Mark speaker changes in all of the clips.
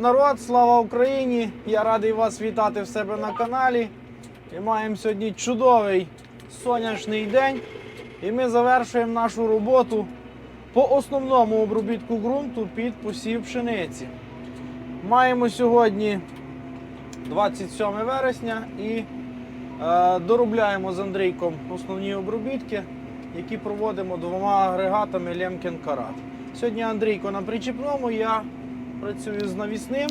Speaker 1: Народ! Слава Україні! Я радий вас вітати в себе на каналі. І маємо сьогодні чудовий сонячний день. І ми завершуємо нашу роботу по основному обробітку ґрунту під посів пшениці. Маємо сьогодні 27 вересня і е, доробляємо з Андрійком основні обробітки, які проводимо двома агрегатами Лемкен Карат. Сьогодні Андрійко на причіпному, я працюю з навісним.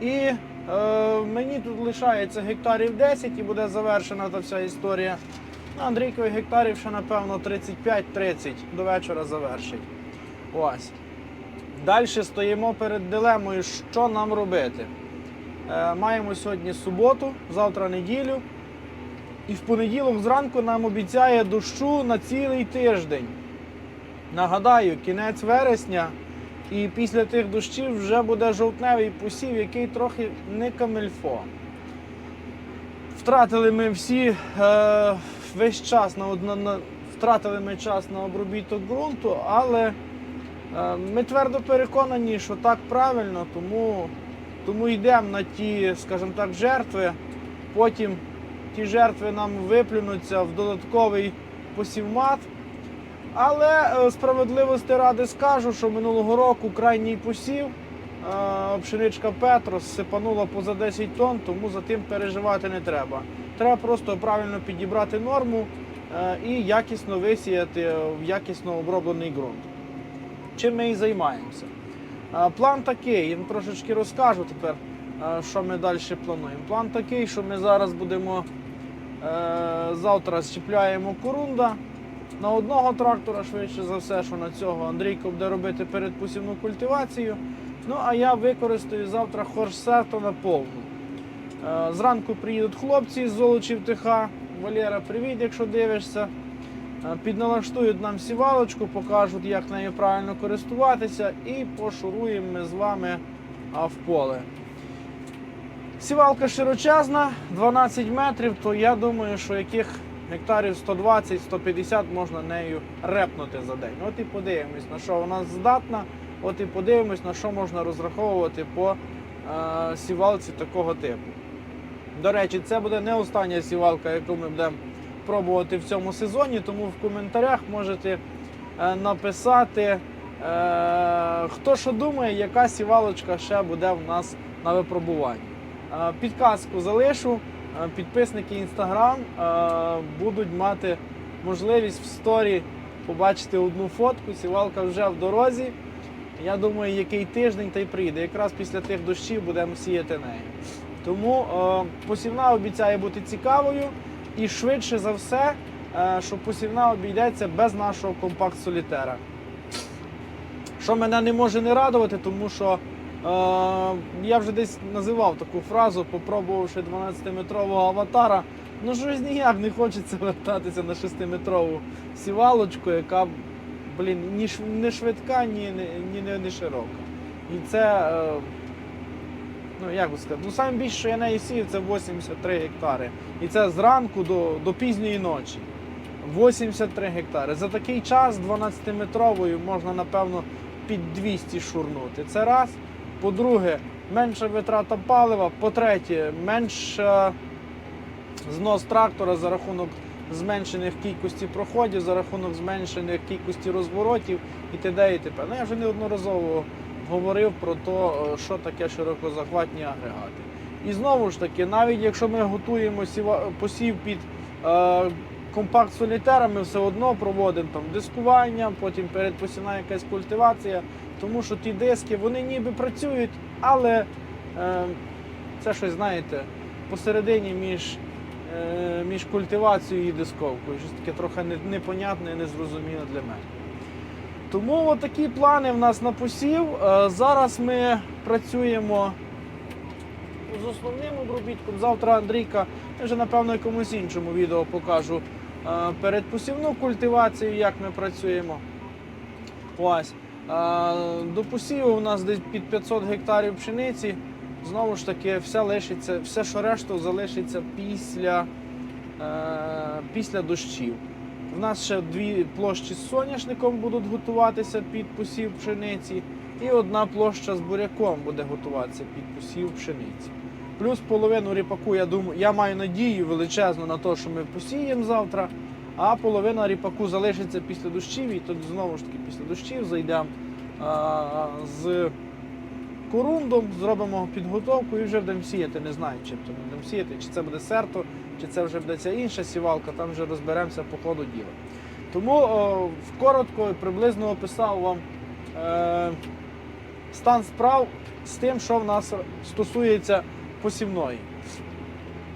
Speaker 1: І е, мені тут лишається гектарів 10 і буде завершена та вся історія. Андрійкові гектарів ще, напевно, 35-30 до вечора завершить. Ось. Далі стоїмо перед дилемою, що нам робити. Е, маємо сьогодні суботу, завтра неділю. І в понеділок зранку нам обіцяє дощу на цілий тиждень. Нагадаю, кінець вересня, і після тих дощів вже буде жовтневий посів, який трохи не камельфо. Втратили ми всі е, весь час на, одна- на втратили ми час на обробіток ґрунту, але е, ми твердо переконані, що так правильно, тому, тому йдемо на ті, скажімо так, жертви. Потім ті жертви нам виплюнуться в додатковий посівмат. Але е, справедливості ради скажу, що минулого року крайній посів е, пшеничка Петрос сипанула поза 10 тонн, тому за тим переживати не треба. Треба просто правильно підібрати норму е, і якісно висіяти в якісно оброблений ґрунт. Чим ми і займаємося. План такий, я трошечки розкажу тепер, що ми далі плануємо. План такий, що ми зараз будемо завтра щепляємо корунда на одного трактора, швидше за все, що на цього Андрійко буде робити передпосівну культивацію. Ну а я використаю завтра хорсерто на повну. Е, Зранку приїдуть хлопці з Золочів ТХ. Валера, привіт, якщо дивишся. Е, Підналаштують нам сівалочку, покажуть, як нею правильно користуватися, і пошуруємо ми з вами в поле. Сівалка широчезна, 12 метрів, то я думаю, що яких гектарів 120-150 можна нею репнути за день. От і подивимось, на що вона здатна, от і подивимось, на що можна розраховувати по е, сівалці такого типу. До речі, це буде не остання сівалка, яку ми будемо пробувати в цьому сезоні, тому в коментарях можете е, написати, е, хто що думає, яка сівалочка ще буде в нас на випробуванні. Е, Підказку залишу. Підписники е, будуть мати можливість в сторі побачити одну фотку. Сівалка вже в дорозі. Я думаю, який тиждень та й прийде. Якраз після тих дощів будемо сіяти нею. Тому посівна обіцяє бути цікавою і швидше за все, що посівна обійдеться без нашого компакт-солітера. Що мене не може не радувати, тому що я вже десь називав таку фразу, попробувавши 12-метрового аватара. Ну щось ніяк не хочеться вертатися на 6-метрову сівалочку, яка блін, ні не швидка, ні, ні, не- не широка. І це, е, ну як би сказати, ну саме більше, що я неї сію, це 83 гектари. І це зранку до, до пізньої ночі. 83 гектари. За такий час 12-метровою можна, напевно, під 200 шурнути. Це раз. По-друге, менша витрата палива. По-третє, менша знос трактора за рахунок зменшених кількості проходів, за рахунок зменшених кількості розворотів і т.д. і т.п. Ну, я вже неодноразово говорив про те, що таке широкозахватні агрегати. І знову ж таки, навіть якщо ми готуємо посів під е, компакт солітера, ми все одно проводимо там дискування, потім передпосівна якась культивація, тому що ті диски вони ніби працюють, але е, це щось, знаєте, посередині між, е, між культивацією і дисковкою. Щось таке трохи непонятне і незрозуміле для мене. Тому такі плани в нас на посів. Е, Зараз ми працюємо з основним обробітком. Завтра Андрійка, я вже напевно якомусь іншому відео покажу передпосівну культивацію, як ми працюємо. Ось. Е, До посіву у нас десь під 500 гектарів пшениці. Знову ж таки, все лишиться, все, що решту залишиться після, е, після дощів. В нас ще дві площі з соняшником будуть готуватися під посів пшениці, і одна площа з буряком буде готуватися під посів пшениці. Плюс половину ріпаку, я думаю, я маю надію величезну на те, що ми посіємо завтра, а половина ріпаку залишиться після дощів, і тоді знову ж таки після дощів зайдемо з корундом, зробимо підготовку і вже будемо сіяти. Не знаю, чим то будемо сіяти, чи це буде серто, чи це вже буде ця інша сівалка, там вже розберемося по ходу діла. Тому о, коротко і приблизно описав вам е, стан справ з тим, що в нас стосується посівної.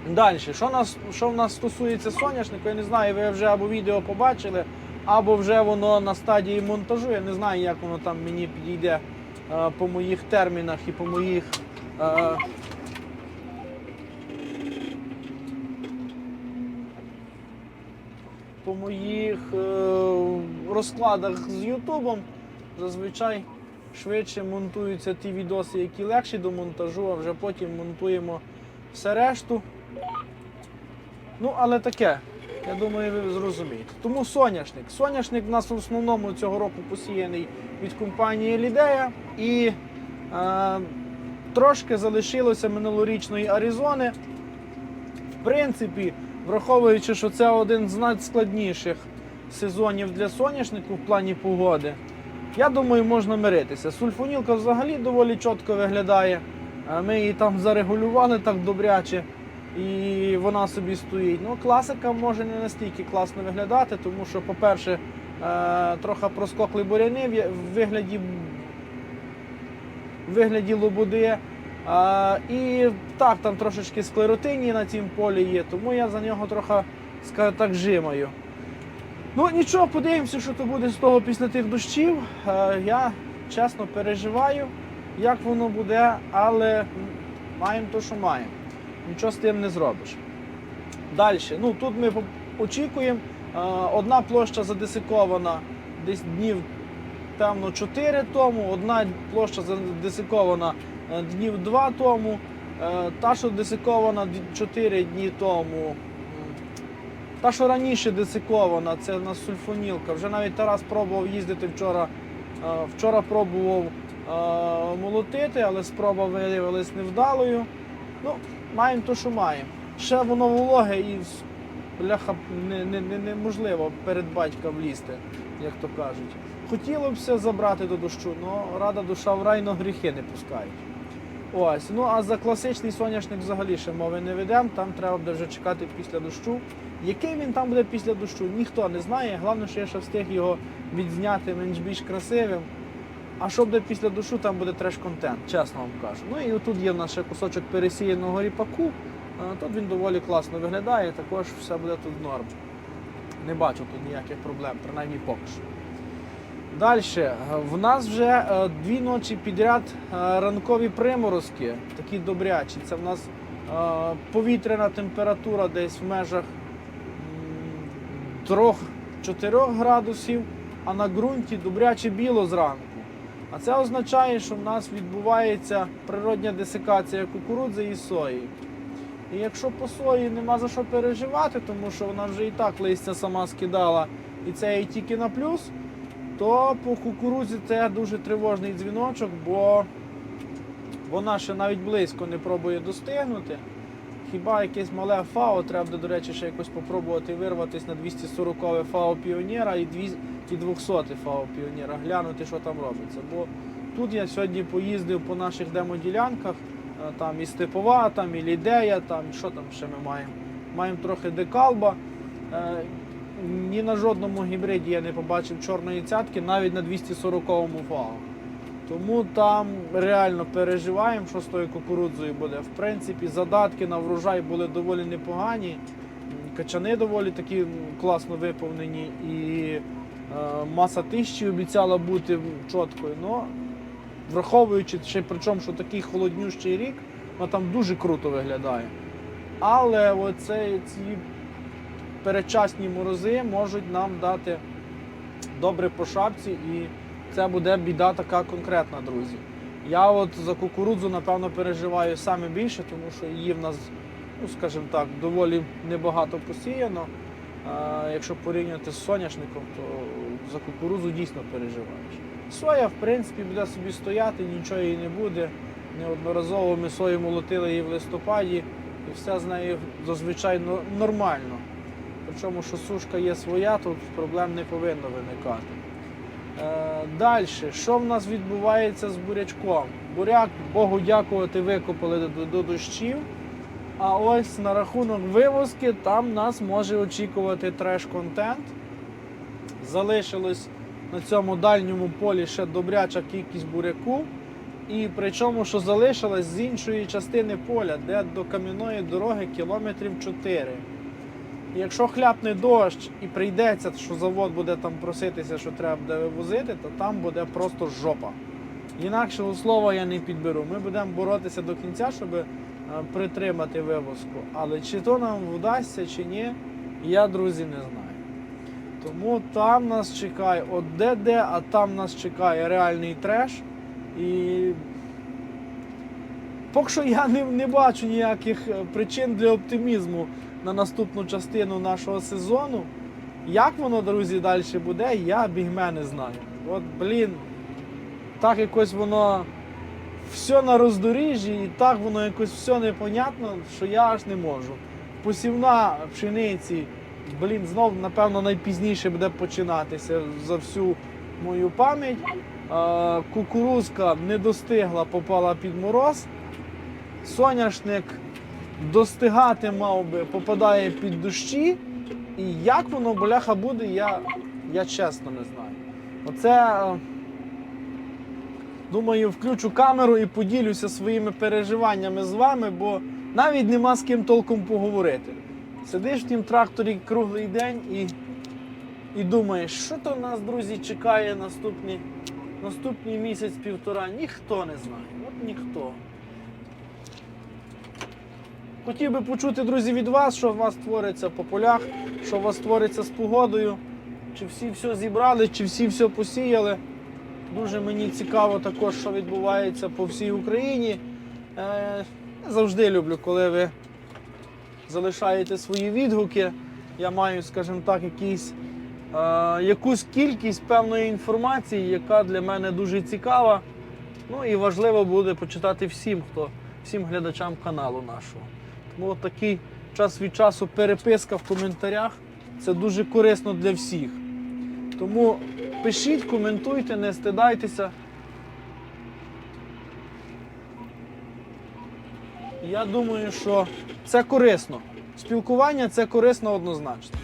Speaker 1: Далі, що, нас, що в нас стосується соняшнику, я не знаю, ви вже або відео побачили, або вже воно на стадії монтажу. Я не знаю, як воно там мені підійде е, по моїх термінах і по моїх. Е, по моїх е, розкладах з Ютубом зазвичай швидше монтуються ті відоси, які легші до монтажу, а вже потім монтуємо все решту. Ну, але таке, я думаю, ви зрозумієте. Тому соняшник. Соняшник у нас в основному цього року посіяний від компанії Лідея. І е, трошки залишилося минулорічної Аризони. В принципі, враховуючи, що це один з найскладніших сезонів для соняшнику в плані погоди, я думаю, можна миритися. Сульфонілка взагалі доволі чітко виглядає. Е, Ми її там зарегулювали так добряче, і вона собі стоїть. Ну, класика може не настільки класно виглядати, тому що, по-перше, е, трохи проскокли буряни в вигляді, в вигляді лобуди. А, і так, там трошечки склеротинії на цім полі є, тому я за нього трохи, так, жимаю. Ну нічого, подивимося, що то буде з того після тих дощів. Е, я чесно переживаю, як воно буде, але маємо то, що маємо. Нічого з тим не зробиш. Далі. Ну, тут ми очікуємо. е, Одна площа задесикована десь днів, певно, 4 тому, одна площа задесикована е, днів 2 тому. Та, що десикована 4 дні тому. Та, що раніше десикована, це у нас сульфонілка. Вже навіть Тарас пробував їздити вчора. е, Вчора пробував е, молотити, але спроба виявилась невдалою. Ну, маємо то, що маємо. Ще воно вологе і бляха не, не, не, неможливо перед батька влізти, як то кажуть. Хотіло б все забрати до дощу, але рада душа в рай, гріхи не пускають. Ось, ну а за класичний соняшник взагалі ще мови не ведемо, там треба буде вже чекати після дощу. Який він там буде після дощу, ніхто не знає. Головне, що я ще встиг його відзняти менш більш красивим. А що буде після дощу, там буде треш-контент, чесно вам кажу. Ну і отут є в ще кусочок пересіяного ріпаку. Тут він доволі класно виглядає, також все буде тут норм. Не бачу тут ніяких проблем, принаймні поки що. Далі, в нас вже е, дві ночі підряд е, ранкові приморозки, такі добрячі. Це в нас е, повітряна температура десь в межах 3-4 градусів, а на ґрунті добряче біло зранку. А це означає, що в нас відбувається природня десикація кукурудзи і сої. І якщо по сої нема за що переживати, тому що вона вже і так листя сама скидала, і це їй тільки на плюс, то по кукурудзі це дуже тривожний дзвіночок, бо вона ще навіть близько не пробує достигнути. Хіба якесь мале ФАО, треба до речі, ще якось попробувати вирватися на 240 ФАО Піонера і 200 і 200 ФАО Піонера, глянути, що там робиться. Бо тут я сьогодні поїздив по наших демоділянках, е, там і Степова, там і Лідея, там що там ще ми маємо. Маємо трохи декалба. Е, Ні на жодному гібриді я не побачив чорної цятки, навіть на 240-му ФАО. Тому там реально переживаємо, що з тою кукурудзою буде. В принципі, задатки на врожай були доволі непогані. Качани доволі такі класно виповнені, і е, маса тисячі обіцяла бути чіткою. Но враховуючи ще причому, що такий холоднющий рік, вона там дуже круто виглядає. Але оце, ці передчасні морози можуть нам дати добре по шапці і це буде біда така конкретна, друзі. Я от за кукурудзу, напевно, переживаю саме більше, тому що її в нас, ну скажімо так, доволі небагато посіяно. А, якщо порівняти з соняшником, то за кукурузу дійсно переживаєш. Соя, в принципі, буде собі стояти, нічого їй не буде. Неодноразово ми сою молотили її в листопаді, і все з нею зазвичай нормально. Причому, що сушка є своя, тут проблем не повинно виникати. Е, Далі, що в нас відбувається з бурячком? Буряк, Богу дякувати, викопали до, до дощів. А ось на рахунок вивозки там нас може очікувати треш-контент. Залишилось на цьому дальньому полі ще добряча кількість буряку. І причому, що залишилось з іншої частини поля, де до кам'яної дороги кілометрів 4. Якщо хляпне дощ і прийдеться, що завод буде там проситися, що треба буде вивозити, то там буде просто жопа. Інакшого слова я не підберу. Ми будемо боротися до кінця, щоб е, притримати вивозку. Але чи то нам вдасться, чи ні, я, друзі, не знаю. Тому там нас чекає от де-де, а там нас чекає реальний треш. І поки що я не, не бачу ніяких е, причин для оптимізму на наступну частину нашого сезону. Як воно, друзі, далі буде, я бігме не знаю. От, блін, так якось воно все на роздоріжжі, і так воно якось все непонятно, що я аж не можу. Посівна пшениці, блін, знов, напевно, найпізніше буде починатися за всю мою пам'ять. Кукурузка не достигла, попала під мороз. Соняшник достигати мав би, попадає під дощі. І як воно, бляха, буде, я, я чесно не знаю. Оце, е, думаю, включу камеру і поділюся своїми переживаннями з вами, бо навіть нема з ким толком поговорити. Сидиш в тім тракторі круглий день і, і думаєш, що то нас, друзі, чекає наступні, наступний місяць-півтора. Ніхто не знає. От ніхто. Хотів би почути, друзі, від вас, що у вас твориться по полях, що у вас твориться з погодою, чи всі все зібрали, чи всі все посіяли. Дуже мені цікаво також, що відбувається по всій Україні. Е, завжди люблю, коли ви залишаєте свої відгуки. Я маю, скажімо так, якийсь, е, якусь кількість певної інформації, яка для мене дуже цікава. Ну і важливо буде почитати всім, хто, всім глядачам каналу нашого. От такий час від часу переписка в коментарях це дуже корисно для всіх. Тому пишіть, коментуйте, не стидайтеся. Я думаю, що це корисно. Спілкування це корисно однозначно.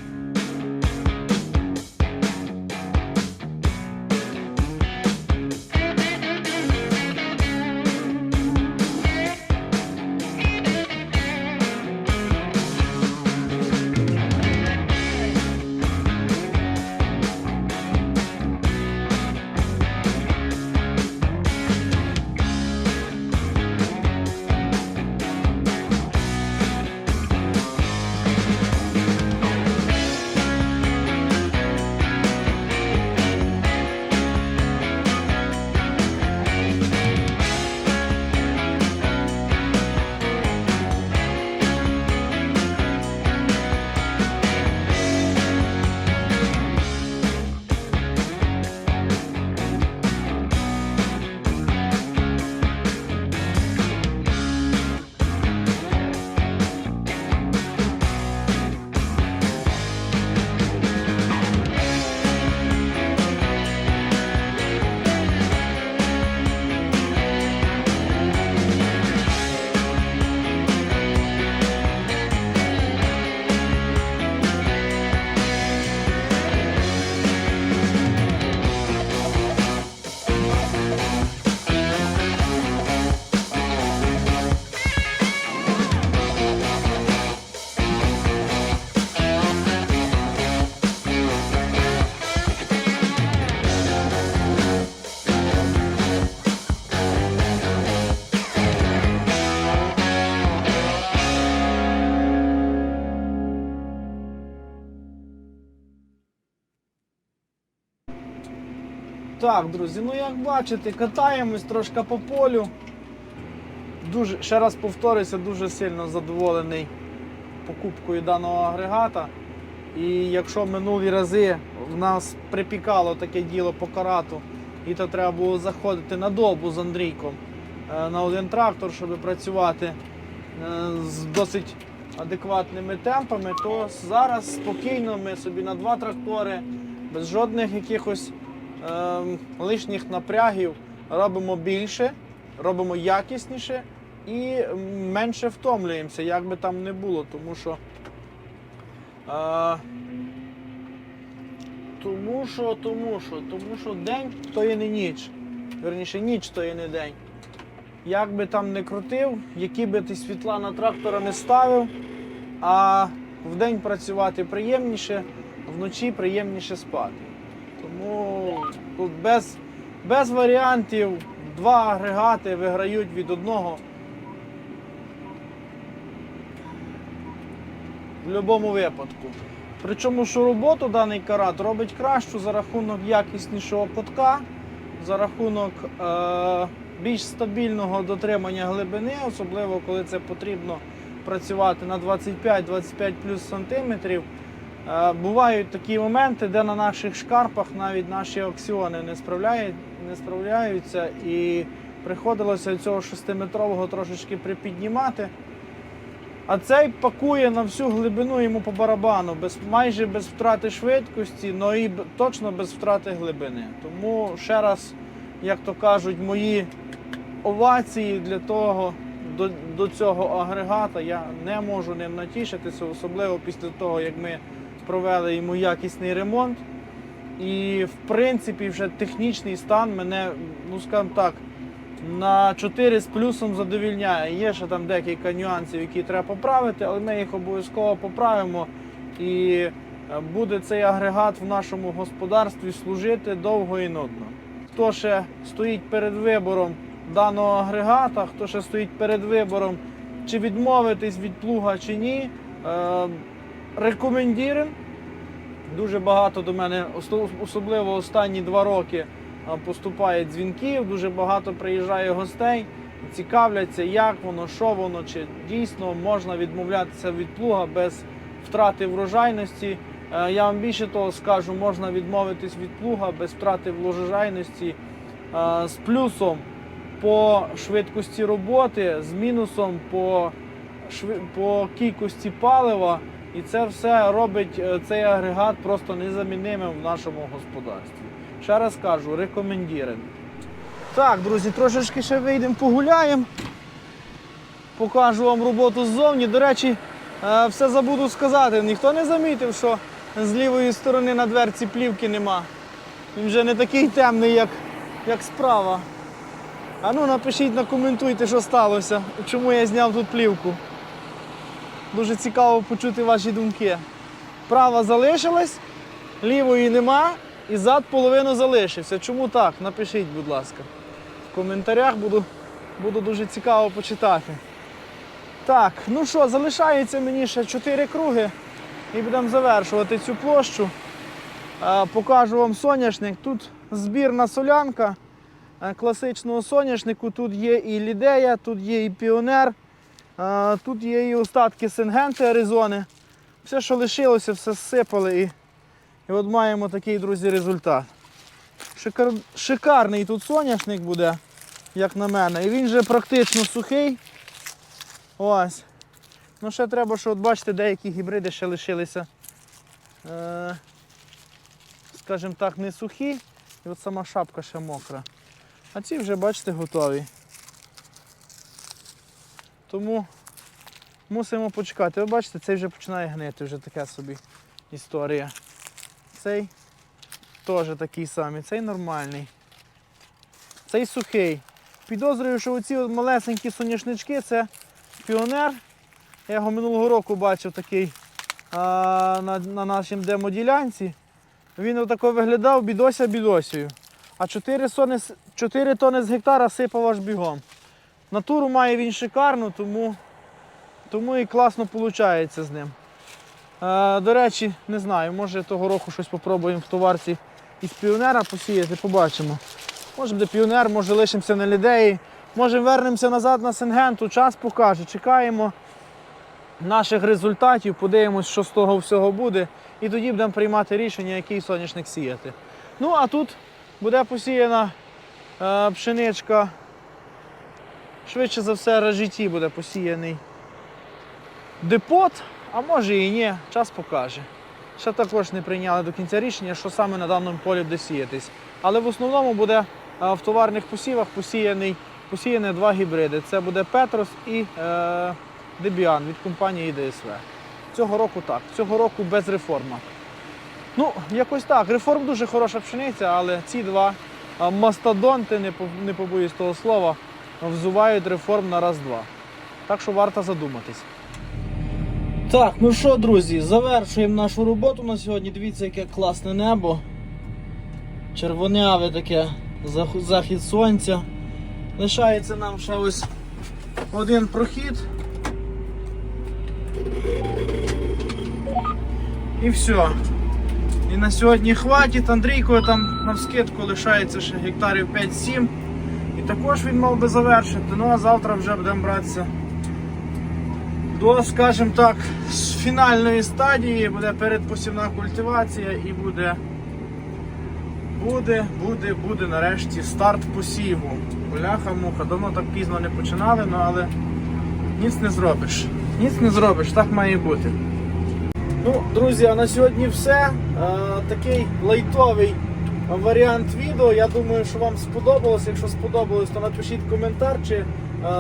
Speaker 1: Так, друзі, ну як бачите, катаємось трошки по полю. Дуже, ще раз повторюся, дуже сильно задоволений покупкою даного агрегата. І якщо минулі рази в нас припікало таке діло по карату, і то треба було заходити на добу з Андрійком е, на один трактор, щоб працювати е, з досить адекватними темпами, то зараз спокійно ми собі на два трактори, без жодних якихось лишніх напрягів робимо більше, робимо якісніше і менше втомлюємося, як би там не було, тому що. Е, тому що, тому що, тому що день то є не ніч. Верніше, ніч то є не день. Як би там не крутив, які би ти світла на трактора не ставив, а вдень працювати приємніше, вночі приємніше спати. Тому без, без варіантів два агрегати виграють від одного. В будь-якому випадку. Причому, що роботу даний карат робить кращу за рахунок якіснішого котка, за рахунок е- більш стабільного дотримання глибини, особливо коли це потрібно працювати на 25-25 плюс сантиметрів. Е, бувають такі моменти, де на наших шкарпах навіть наші аксіони не, справляють, не справляються, і приходилося цього 6-метрового трошечки припіднімати. А цей пакує на всю глибину йому по барабану, без, майже без втрати швидкості, але і точно без втрати глибини. Тому ще раз, як то кажуть, мої овації для того, до, до цього агрегата я не можу ним натішитися, особливо після того, як ми провели йому якісний ремонт. І в принципі вже технічний стан мене, ну скажімо так, на 4 з плюсом задовільняє. Є ще там декілька нюансів, які треба поправити, але ми їх обов'язково поправимо. І е, буде цей агрегат в нашому господарстві служити довго і нудно. Хто ще стоїть перед вибором даного агрегата, хто ще стоїть перед вибором, чи відмовитись від плуга чи ні, е. Дуже багато до мене, особливо останні два роки, поступає дзвінків, дуже багато приїжджає гостей, цікавляться, як воно, що воно, чи дійсно можна відмовлятися від плуга без втрати врожайності. Е, Я вам більше того скажу, можна відмовитись від плуга без втрати врожайності е, з плюсом по швидкості роботи, з мінусом по, по кількості палива. І це все робить е, цей агрегат просто незамінимим в нашому господарстві. Ще раз кажу, рекомендуємо. Так, друзі, трошечки ще вийдемо погуляємо. Покажу вам роботу ззовні. До речі, е, все забуду сказати. Ніхто не замітив, що з лівої сторони на дверці плівки нема. Він вже не такий темний, як, як справа. А ну напишіть, накоментуйте, що сталося, чому я зняв тут плівку. Дуже цікаво почути ваші думки. Права залишилась, лівої нема, і зад половину залишився. Чому так? Напишіть, будь ласка. В коментарях буду, буду дуже цікаво почитати. Так, ну що, залишається мені ще 4 круги і будемо завершувати цю площу. Е, Покажу вам соняшник. Тут збірна солянка е, класичного соняшнику. Тут є і лідея, тут є і піонер. Тут є і остатки сингенти Аризони. Все, що лишилося, все зсипали і, і от маємо такий, друзі, результат. Шикар... Шикарний тут соняшник буде, як на мене. І він вже практично сухий. Ось. Ну ще треба, що от бачите, деякі гібриди ще лишилися. Е... Скажімо так, не сухі. І от сама шапка ще мокра. А ці вже, бачите, готові. Тому мусимо почекати. Ви бачите, цей вже починає гнити, вже така собі історія. Цей теж такий самий, цей нормальний. Цей сухий. Підозрюю, що оці малесенькі соняшнички це піонер. Я його минулого року бачив такий а, на, на нашій демоділянці. Він отако виглядав бідося бідосію. А 4, сони, 4 тони з гектара сипав аж бігом. Натуру має він шикарну, тому, тому і класно виходить з ним. Е, до речі, не знаю, може того року щось спробуємо в товарці із піонера посіяти, побачимо. Може буде піонер, може лишимося на лідеї, може вернемося назад на Сингенту, час покаже, чекаємо. наших результатів, подивимось, що з того всього буде, і тоді будемо приймати рішення, який соняшник сіяти. Ну, а тут буде посіяна е, пшеничка. Швидше за все, ражіті буде посіяний депот, а може і ні, час покаже. Ще також не прийняли до кінця рішення, що саме на даному полі буде сіятись. Але в основному буде е, в товарних посівах посіяний, посіяні два гібриди. Це буде Петрос і е, Дебіан від компанії ДСВ. Цього року так. Цього року без реформа. Ну, якось так. Реформ дуже хороша пшениця, але ці два а, мастодонти, не побоюсь того слова, взувають реформ на раз-два. Так що варто задуматись. Так, ну що, друзі, завершуємо нашу роботу на сьогодні. Дивіться, яке класне небо. Червоняве таке захід сонця. Лишається нам ще ось один прохід. І все. І на сьогодні хватить. Андрійко там навскидку лишається ще гектарів 5-7. Також він мав би завершити. Ну а завтра вже будемо братися до, скажімо так, фінальної стадії буде передпосівна культивація і буде. Буде, буде, буде нарешті старт посіву. Бляха муха. Давно так пізно не починали, ну але ніц не зробиш. Ніц не зробиш, так має бути. Ну, друзі, а на сьогодні все. Е, такий лайтовий варіант відео. Я думаю, що вам сподобалось. Якщо сподобалось, то напишіть коментар, чи е,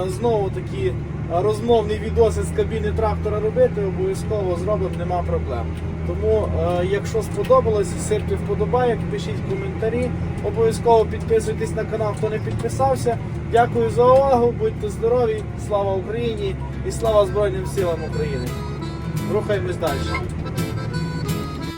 Speaker 1: знову такі е, розмовні відоси з кабіни трактора робити, обов'язково зробимо, нема проблем. Тому, е, якщо сподобалось, сипте вподобайок, пишіть коментарі. Обов'язково підписуйтесь на канал, хто не підписався. Дякую за увагу, будьте здорові, слава Україні і слава Збройним силам України. Рухаємось далі.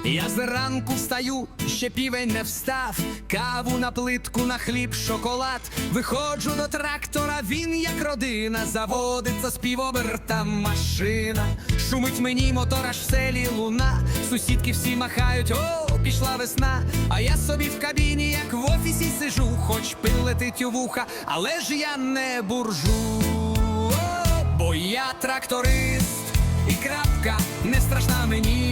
Speaker 2: Я зранку встаю, ще півень не встав, каву на плитку, на хліб, шоколад. Виходжу до трактора, він як родина, заводиться співоберта машина. Шумить мені мотор аж в селі луна. Сусідки всі махають, о, пішла весна. А я собі в кабіні, як в офісі сижу, хоч пил летить у вуха, але ж я не буржу. Бо я тракторист і крапка не страшна мені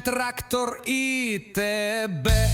Speaker 2: трактор і тебе.